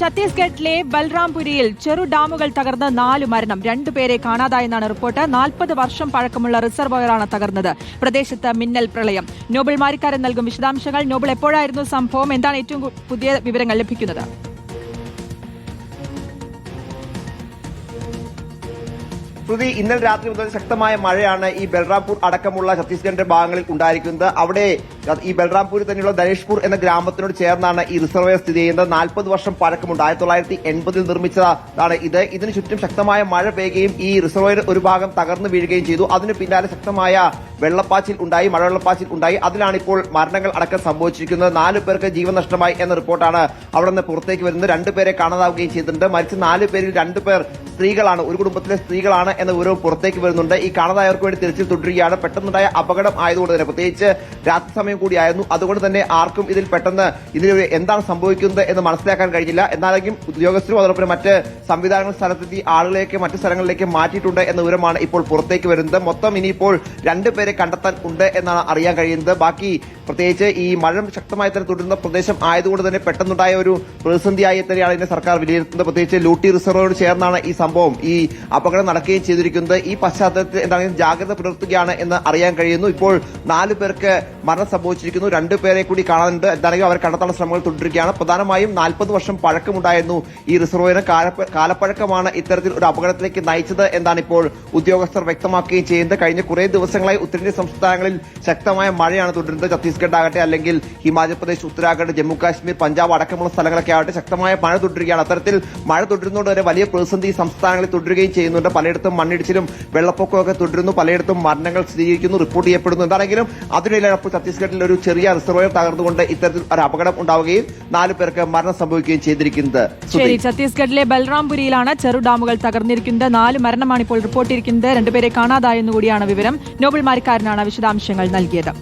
ഛത്തീസ്ഗഡിലെ ബൽറാംപുരിയിൽ ചെറു ഡാമുകൾ തകർന്ന് നാല് മരണം. രണ്ടുപേരെ കാണാതായെന്നാണ് റിപ്പോർട്ട്. നാൽപ്പത് വർഷം പഴക്കമുള്ള റിസർവോയറാണ് തകർന്നത്. പ്രദേശത്ത് മിന്നൽ പ്രളയം. നോബിൾ മാരിക്കാരൻ നൽകും വിശദാംശങ്ങൾ. നോബിൾ എപ്പോഴായിരുന്നു സംഭവം? എന്താണ് ഏറ്റവും പുതിയ വിവരങ്ങൾ ലഭിക്കുന്നത്? ശ്രുതി ഇന്നലെ രാത്രി മുതൽ ശക്തമായ മഴയാണ് ഈ ബൽറാംപൂർ അടക്കമുള്ള ഛത്തീസ്ഗഡിന്റെ ഭാഗങ്ങളിൽ ഉണ്ടായിരിക്കുന്നത്. അവിടെ ഈ ബൽറാംപൂരിൽ തന്നെയുള്ള ധനേഷ്പൂർ എന്ന ഗ്രാമത്തിനോട് ചേർന്നാണ് ഈ റിസർവയർ സ്ഥിതി ചെയ്യുന്നത്. നാൽപ്പത് വർഷം പഴക്കമുണ്ട് ആയിരത്തി തൊള്ളായിരത്തി എൺപതിൽ നിർമ്മിച്ചതാണ് ഇത്. ഇതിനു ചുറ്റും ശക്തമായ മഴ പെയ്യുകയും ഈ റിസർവയർ ഒരു ഭാഗം തകർന്നു വീഴുകയും ചെയ്തു. അതിനു പിന്നാലെ ശക്തമായ വെള്ളപ്പാച്ചിൽ ഉണ്ടായി മഴവെള്ളപ്പാച്ചിൽ ഉണ്ടായി. അതിലാണ് ഇപ്പോൾ മരണങ്ങൾ അടക്കം സംഭവിച്ചിരിക്കുന്നത്. നാല് പേർക്ക് ജീവൻ നഷ്ടമായി എന്ന റിപ്പോർട്ടാണ് അവിടെ നിന്ന് പുറത്തേക്ക് വരുന്നത്. രണ്ടുപേരെ കാണാതാവുകയും ചെയ്തിട്ടുണ്ട്. മരിച്ച നാല് പേരിൽ രണ്ടുപേർ സ്ത്രീകളാണ്. ഒരു കുടുംബത്തിലെ സ്ത്രീകളാണ് എന്ന വിവരവും പുറത്തേക്ക് വരുന്നുണ്ട്. ഈ കാണാതായവർക്ക് വേണ്ടി തിരച്ചിൽ തുടരുകയാണ്. പെട്ടെന്നുണ്ടായ അപകടം ആയതുകൊണ്ട് തന്നെ പ്രത്യേകിച്ച് രാത്രി സമയം കൂടിയായിരുന്നു അതുകൊണ്ട് തന്നെ ആർക്കും ഇതിൽ പെട്ടെന്ന് ഇതിൽ എന്താണ് സംഭവിക്കുന്നത് എന്ന് മനസ്സിലാക്കാൻ കഴിഞ്ഞില്ല. എന്നാലും ഉദ്യോഗസ്ഥരും അതോടൊപ്പം മറ്റ് സംവിധാനങ്ങൾ സ്ഥലത്തെത്തി ആളുകളെയൊക്കെ മറ്റ് സ്ഥലങ്ങളിലേക്ക് മാറ്റിയിട്ടുണ്ട് എന്ന വിവരമാണ് ഇപ്പോൾ പുറത്തേക്ക് വരുന്നത്. മൊത്തം ഇനിയിപ്പോൾ രണ്ടുപേരെ കണ്ടെത്താൻ ഉണ്ട് എന്നാണ് അറിയാൻ കഴിയുന്നത്. ബാക്കി പ്രത്യേകിച്ച് ഈ മഴ ശക്തമായി തന്നെ തുടരുന്ന പ്രദേശം ആയതുകൊണ്ട് തന്നെ പെട്ടെന്നുണ്ടായ ഒരു പ്രതിസന്ധിയായി തന്നെയാണ് ഇതിനെ സർക്കാർ വിലയിരുത്തുന്നത്. പ്രത്യേകിച്ച് ലൂട്ടി റിസർവോട് ചേർന്നാണ് ഈ സംഭവം ഈ അപകടം നടക്കുകയും ചെയ്തിരിക്കുന്നത്. ഈ പശ്ചാത്തലത്തിൽ എന്താണ് ജാഗ്രത പുലർത്തുകയാണ് എന്ന് അറിയാൻ കഴിയുന്നു. ഇപ്പോൾ നാലു പേർക്ക് മരണം സംഭവിച്ചിരിക്കുന്നു. രണ്ടു പേരെ കൂടി കാണാനുണ്ട്. എന്താണെങ്കിലും അവർ കണ്ടെത്താനുള്ള ശ്രമങ്ങൾ തുടരുകയാണ്. പ്രധാനമായും നാൽപ്പത് വർഷം പഴക്കമുണ്ടായിരുന്നു ഈ റിസർവോയിന് കാലപ്പ- കാലപ്പഴക്കമാണ് ഇത്തരത്തിൽ ഒരു അപകടത്തിലേക്ക് നയിച്ചത് എന്നാണ് ഇപ്പോൾ ഉദ്യോഗസ്ഥർ വ്യക്തമാക്കുകയും ചെയ്യുന്നത്. കഴിഞ്ഞ കുറേ ദിവസങ്ങളായി ഉത്തരേന്ത്യൻ സംസ്ഥാനങ്ങളിൽ ശക്തമായ മഴയാണ് തുടരുന്നത്. ഛത്തീസ്ഗഡ് ആകട്ടെ അല്ലെങ്കിൽ ഹിമാചൽ പ്രദേശ് ഉത്തരാഖണ്ഡ് ജമ്മു കാശ്മീർ പഞ്ചാബ് അടക്കമുള്ള സ്ഥലങ്ങളൊക്കെ ആകട്ടെ ശക്തമായ മഴ തുടരുകയാണ്. അത്തരത്തിൽ മഴ തുടരുന്നതുകൊണ്ട് വരെ വലിയ പ്രതിസന്ധി സംസ്ഥാനങ്ങളിൽ തുടരുകയും ചെയ്യുന്നുണ്ട്. പലയിടത്തും മണ്ണിടിച്ചിലും വെള്ളപ്പൊക്കമൊക്കെ തുടരുന്നു. പലയിടത്തും മരണങ്ങൾ സ്ഥിരീകരിക്കുന്നു. റിപ്പോർട്ട് ചെയ്യപ്പെടുന്നു എന്താണെങ്കിലും അതിനിടയിലാണ് ഇപ്പോൾ ഛത്തീസ്ഗഡിൽ ഒരു ചെറിയ റിസർവോയർ തകർന്നുകൊണ്ട് ഇത്തരത്തിൽ ഒരു അപകടം ഉണ്ടാവുകയും നാല് പേർക്ക് മരണം സംഭവിക്കുകയും ചെയ്തിരിക്കുന്നത്. ശരി ഛത്തീസ്ഗഡിലെ ബൽറാംപുരിയിലാണ് ചെറു ഡാമുകൾ തകർന്നിരിക്കുന്നത്. നാല് മരണമാണ് ഇപ്പോൾ റിപ്പോർട്ട് ചെയ്തിരിക്കുന്നത് രണ്ടുപേരെ കാണാതായെന്നുകൂടിയാണ് വിവരം. നോബൽമാരിക്കാരനാണ് വിശദാംശങ്ങൾ നൽകിയത്.